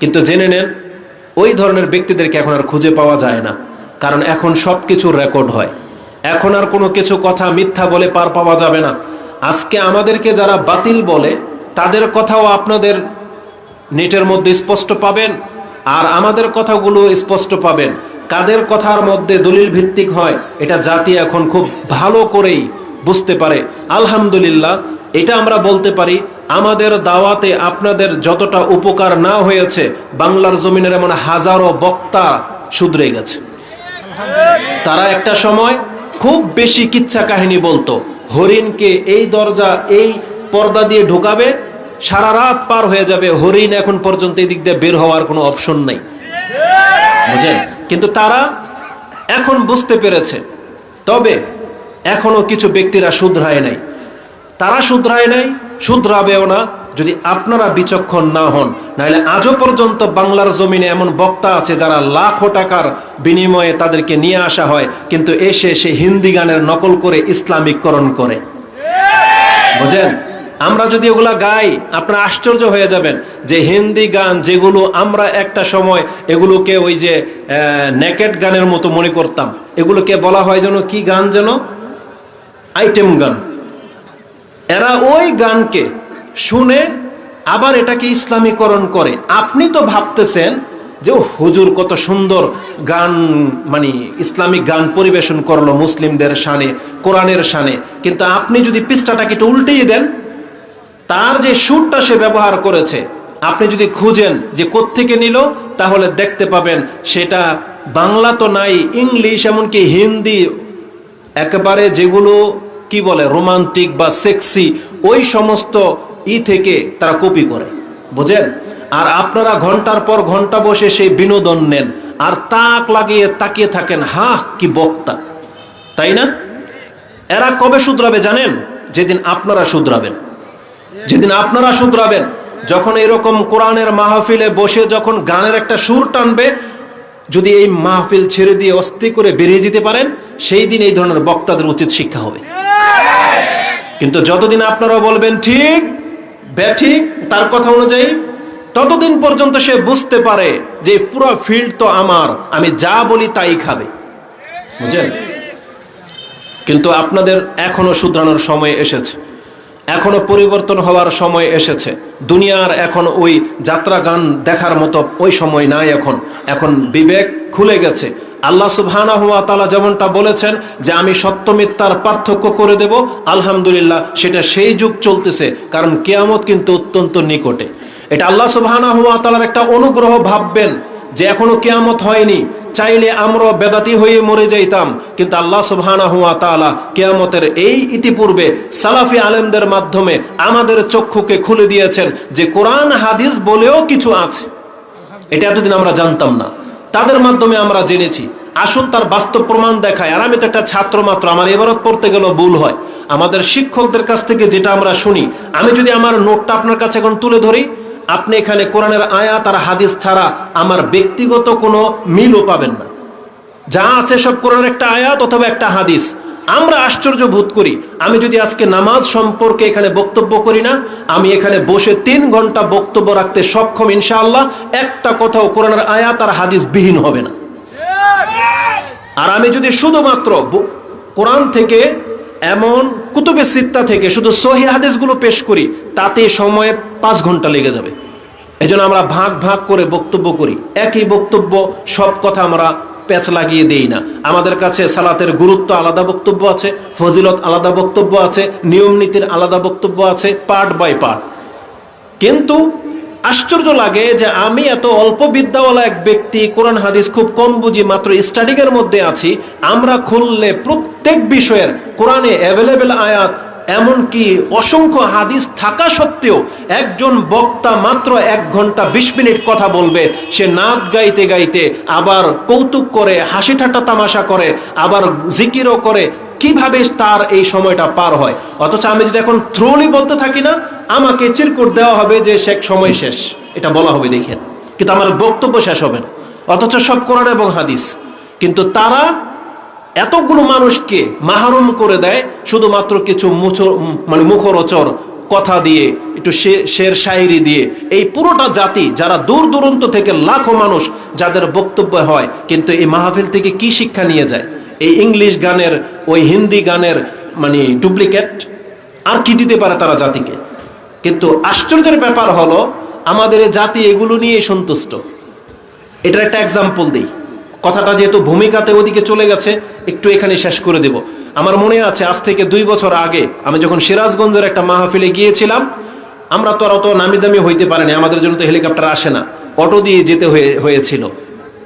কিন্তু জেনে নেন, ওই ধরনের ব্যক্তিদেরকে এখন আর খুঁজে পাওয়া যায় না, কারণ এখন সব কিছু রেকর্ড হয়। এখন আর কোনো কিছু কথা মিথ্যা বলে পার পাওয়া যাবে না। আজকে আমাদেরকে যারা বাতিল বলে, তাদের কথাও আপনাদের নেটের মধ্যে স্পষ্ট পাবেন, আর আমাদের কথাগুলো স্পষ্ট পাবেন। কাদের কথার মধ্যে দলিল ভিত্তিক হয়, এটা জাতি এখন খুব ভালো করেই বুঝতে পারে। আলহামদুলিল্লাহ, এটা আমরা বলতে পারি আমাদের দাওয়াতে আপনাদের যতটা উপকার না হয়েছে, বাংলার জমিনের এমন হাজারো বক্তা শুধরে গেছে। তারা একটা সময় খুব বেশি কিচ্ছা কাহিনী বলতো, হরিণকে এই দরজা, এই পর্দা দিয়ে ঢোকাবে, সারা রাত পার হয়ে যাবে, হরিণ এখন পর্যন্ত এই দিক দিয়ে বের হওয়ার কোনো অপশন নাই। বুঝেন কিন্তু তারা এখন বুঝতে পেরেছে। তবে এখনও কিছু ব্যক্তিরা শুধরায় নাই। তারা শুধরায় নাই শুধরাবেও না, যদি আপনারা বিচক্ষণ না হন, নাহলে আজও পর্যন্ত বাংলার জমিনে এমন বক্তা আছে যারা লাখো টাকার বিনিময়ে তাদেরকে নিয়ে আসা হয়, কিন্তু এসে সে হিন্দি গানের নকল করে ইসলামিককরণ করে। বুঝেন? আমরা যদি ওগুলা গাই, আপনারা আশ্চর্য হয়ে যাবেন যে হিন্দি গান যেগুলো আমরা একটা সময় এগুলোকে ওই যে নেকেট গানের মতো মনে করতাম। এগুলোকে বলা হয় যেন কি গান যেন? আইটেম গান। এরা ওই গানকে শুনে আবার এটাকে ইসলামীকরণ করে। আপনি তো ভাবতেছেন যে হুজুর কত সুন্দর গান মানে ইসলামিক গান পরিবেশন করল মুসলিমদের শানে, কোরআনের শানে। কিন্তু আপনি যদি পৃষ্ঠাটাকে একটু উল্টেই দেন, তার যে সুরটা সে ব্যবহার করেছে, আপনি যদি খুঁজেন যে কোত্থেকে নিল, তাহলে দেখতে পাবেন সেটা বাংলা তো নাই, ইংলিশ, এমনকি হিন্দি, একেবারে যেগুলো কি বলে রোমান্টিক বা সেক্সি ওই সমস্ত ই থেকে তারা কপি করে। বুঝেন? আর আপনারা ঘণ্টার পর ঘণ্টা বসে সেই বিনোদন নেন, আর তাক লাগিয়ে তাকিয়ে থাকেন হা কি বক্তা। তাই না? এরা কবে শুধরাবে জানেন? যেদিন আপনারা শুধরাবেন। যেদিন আপনারা শুধরাবেন, যখন এরকম কোরআনের মাহফিলে বসে যখন গানের একটা সুর টানবে, যদি এই মাহফিল ছেড়ে দিয়ে অস্থি করে বেরিয়ে যেতে পারেন, সেই দিন এই ধরনের বক্তাদের উচিত শিক্ষা হবে। কিন্তু যতদিন আপনারা বলবেন ঠিক, ব্যাঠিক, তার কথা অনুযায়ী, ততদিন পর্যন্ত সে বুঝতে পারে যে পুরো ফিল্ড তো আমার, আমি যা বলি তাই খাবে। বুঝলেন? কিন্তু আপনাদের এখনও শুধরানোর সময় এসেছে। এখনও পরিবর্তন হওয়ার সময় এসেছে। দুনিয়ার এখন ওই যাত্রা গান দেখার মতো ওই সময় নাই এখন। এখন বিবেক খুলে গেছে। আল্লাহ সুবহানা হুয়া তালা যেমনটা বলেছেন যে আমি সত্য মিথ্যার পার্থক্য করে দেব, আলহামদুলিল্লাহ সেটা সেই যুগ চলতেছে, কারণ কেয়ামত কিন্তু অত্যন্ত নিকটে। এটা আল্লাহ সুবহানা হুয়া তালার একটা অনুগ্রহ ভাববেন যে এখনও কেয়ামত হয়নি। চাইলে আমরা বেদাতি হয়ে মরে যাইতাম, কিন্তু আল্লাহ সুবহানা হুয়া তাআলা কেয়ামতের এই ইতিপূর্বে সালাফি আলেমদের মাধ্যমে আমাদের চক্ষুকে খুলে দিয়েছেন যে কোরআন, হাদিস বলেও কিছু আছে। এটা এতদিন আমরা জানতাম না। তাদের মাধ্যমে আমরা জেনেছি। আসুন তার বাস্তব প্রমাণ দেখায় আর আমি তো একটা ছাত্র মাত্র, আমার এবারত পড়তে গেলেও ভুল হয়। আমাদের শিক্ষকদের কাছ থেকে যেটা আমরা শুনি, আমি যদি আমার নোটটা আপনার কাছে এখন তুলে ধরি, আপনি এখানে কোরআনের আয়াত আর হাদিস ছাড়া আমার ব্যক্তিগত কোনো মিলও পাবেন না। যা আছে সব কোরআনের একটা আয়াত অথবা একটা হাদিস। আমরা আশ্চর্য বোধ করি, আমি যদি আজকে নামাজ সম্পর্কে এখানে বক্তব্য করি না, আমি এখানে বসে তিন ঘণ্টা বক্তব্য রাখতে সক্ষম ইনশাআল্লাহ, একটা কথাও কোরআনের আয়াত আর হাদিস বিহীন হবে না। আর আমি যদি শুধুমাত্র কোরআন থেকে এমন কুতুবে সিত্তা থেকে শুধু সহি হাদিসগুলো পেশ করি, তাতে সময়ে পাঁচ ঘণ্টা লেগে যাবে। এই জন্য আমরা ভাগ ভাগ করে বক্তব্য করি। একই বক্তব্য, সব কথা আমরা প্যাচ লাগিয়ে দেই না। আমাদের কাছে সালাতের গুরুত্ব আলাদা বক্তব্য আছে, ফজিলত আলাদা বক্তব্য আছে, নিয়ম নীতির আলাদা বক্তব্য আছে, পার্ট বাই পার্ট। কিন্তু আশ্চর্য লাগে যে আমি এত অল্প বিদ্যাওয়ালা এক ব্যক্তি, কোরআন হাদিস খুব কম বুঝি, মাত্র স্টাডিং এর মধ্যে আছি, আমরা খুললে প্রত্যেক বিষয়ের কোরআনে অ্যাভেলেবেল আয়াত এমনকি অসংখ্য হাদিস থাকা সত্ত্বেও একজন বক্তা মাত্র এক ঘণ্টা বিশ মিনিট কথা বলবে। সে নাচ গাইতে গাইতে আবার কৌতুক করে হাসি ঠাট্টা তামাশা করে, আবার জিকিরও করে। কীভাবে তার এই সময়টা পার হয়? অথচ আমি যদি এখন থ্রোলি বলতে থাকি না, আমাকে চিরকুট দেওয়া হবে যে শেখ সময় শেষ। এটা বলা হবে, দেখেন। কিন্তু আমার বক্তব্য শেষ হবে না। অথচ সব কোরআন এবং হাদিস। কিন্তু তারা এতগুলো মানুষকে মাহরুম করে দেয় শুধুমাত্র কিছু মুচর মানে মুখরোচর কথা দিয়ে, একটু শের শায়েরি দিয়ে। এই পুরোটা জাতি যারা দূর দূরান্ত থেকে লাখো মানুষ যাদের বক্তব্য হয়, কিন্তু এই মাহফিল থেকে কি শিক্ষা নিয়ে যায়? এই ইংলিশ গানের, ওই হিন্দি গানের মানে ডুপ্লিকেট আর কি দিতে পারে তারা জাতিকে? কিন্তু আশ্চর্যের ব্যাপার হলো, আমাদের জাতি এগুলো নিয়ে সন্তুষ্ট। এটার একটা এক্সাম্পল দিই। কথাটা যেহেতু ভূমিকাতে ওদিকে চলে গেছে, একটু এখানে শেষ করে দেব। আমার মনে আছে, আজ থেকে দুই বছর আগে আমি যখন সিরাজগঞ্জের একটা মাহফিলে গিয়েছিলাম, আমরা তো আর অত নামি দামি হইতে পারিনি, আমাদের জন্য তো হেলিকপ্টার আসে না। অটো দিয়ে যেতে হয়ে, হয়েছিল।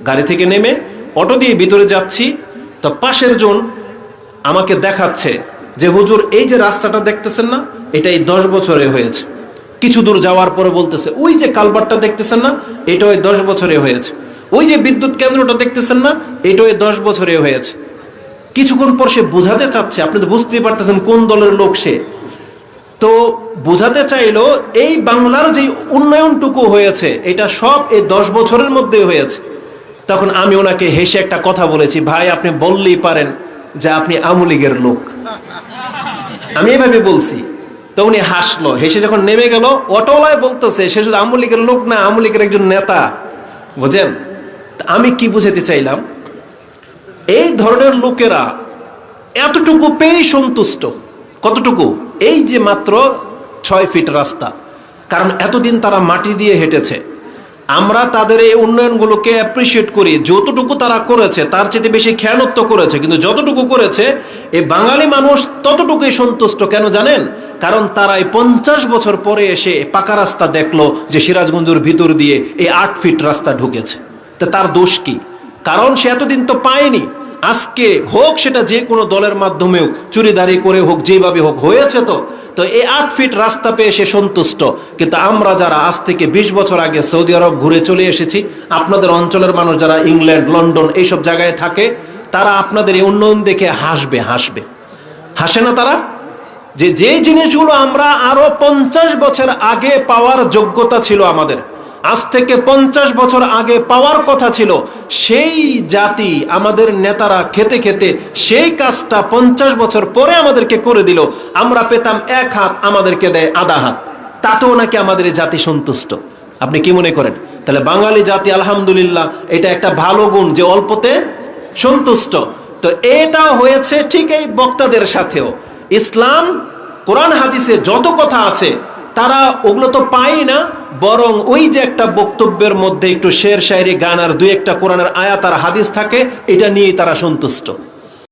গাড়ি থেকে নেমে অটো দিয়ে ভিতরে যাচ্ছি, তো পাশের জন আমাকে দেখাচ্ছে যে, হুজুর, এই যে রাস্তাটা দেখতেছেন না এটা এই দশ বছরে হয়েছে। কিছু দূর যাওয়ার পরে বলতেছে, ওই যে কালবারটা দেখতেছেন না এটা ওই দশ বছরে হয়েছে। ওই যে বিদ্যুৎ কেন্দ্রটা দেখতেছেন না এটা ওই দশ বছরে হয়েছে। কিছুক্ষণ পর সে বোঝাতে চাচ্ছে, আপনি তো বুঝতেই পারতেছেন কোন দলের লোক সে। তো বোঝাতে চাইলো, এই বাংলার যে উন্নয়নটুকু হয়েছে, এটা সব এই দশ বছরের মধ্যে হয়েছে। তখন আমি ওনাকে হেসে একটা কথা বলেছি, ভাই, আপনি বললেই পারেন যে আপনি আমুলিগের লোক। আমি এভাবে বলছি। তো উনি হাসলো, হেসে যখন নেমে গেল অটোলায় বলতেছে, সে শুধু আমুলিগের লোক না আমুলিগের একজন নেতা। বুঝেন? আমি কি বুঝাতে চাইলাম? এই ধরনের লোকেরা এতটুকু পেয়েই সন্তুষ্ট। কতটুকু? এই যে মাত্র ছয় ফিট রাস্তা। কারণ এতদিন তারা মাটি দিয়ে হেঁটেছে। আমরা তাদের এই উন্নয়নগুলোকে অ্যাপ্রিসিয়েট করি। যতটুকু তারা করেছে, তার চেয়ে বেশি খেয়ানত্ব করেছে। কিন্তু যতটুকু করেছে, এই বাঙালি মানুষ ততটুকুই সন্তুষ্ট। কেন জানেন? কারণ তারা এই পঞ্চাশ বছর পরে এসে পাকা রাস্তা দেখল যে সিরাজগঞ্জের ভিতর দিয়ে এই আট ফিট রাস্তা ঢুকেছে। তা তার দোষ কি? কারণ সে এতদিন তো পায়নি। আজকে হোক সেটা যে কোনো দলের মাধ্যমে হোক চুরিদারি করে হোক, যেভাবে হোক, হয়েছে তো। তো এই আট ফিট রাস্তা পেয়ে সে সন্তুষ্ট। কিন্তু আমরা যারা আজ থেকে বিশ বছর আগে সৌদি আরব ঘুরে চলে এসেছি, আপনাদের অঞ্চলের মানুষ যারা ইংল্যান্ড, লন্ডন এইসব জায়গায় থাকে, তারা আপনাদের এই উন্নয়ন দেখে হাসবে হাসবে। হাসে না তারা? যে যে জিনিসগুলো আমরা আরও পঞ্চাশ বছর আগে পাওয়ার যোগ্যতা ছিল আমাদের আজ থেকে পঞ্চাশ বছর আগে পাওয়ার কথা ছিল, সেই জাতি আমাদের নেতারা খেতে খেতে সেই কাজটা পঞ্চাশ বছর পরে আমাদেরকে করে দিল। আমরা পেতাম এক হাত, আমাদেরকে দেয় আধা হাত। তাতেও নাকি আমাদের জাতি সন্তুষ্ট। আপনি কি মনে করেন? তাহলে বাঙালি জাতি, আলহামদুলিল্লাহ, এটা একটা ভালো গুণ যে অল্পতে সন্তুষ্ট। তো এটা হয়েছে ঠিক এই বক্তাদের সাথেও। ইসলাম, কোরআন, হাদিসে যত কথা আছে, তারা ওগুলো তো পাই না। বরং ওই যে একটা বক্তব্যের মধ্যে একটু শের শায়রি গান আর দুই একটা কোরআনের আয়াত আর হাদিস থাকে, এটা নিয়েই তারা সন্তুষ্ট।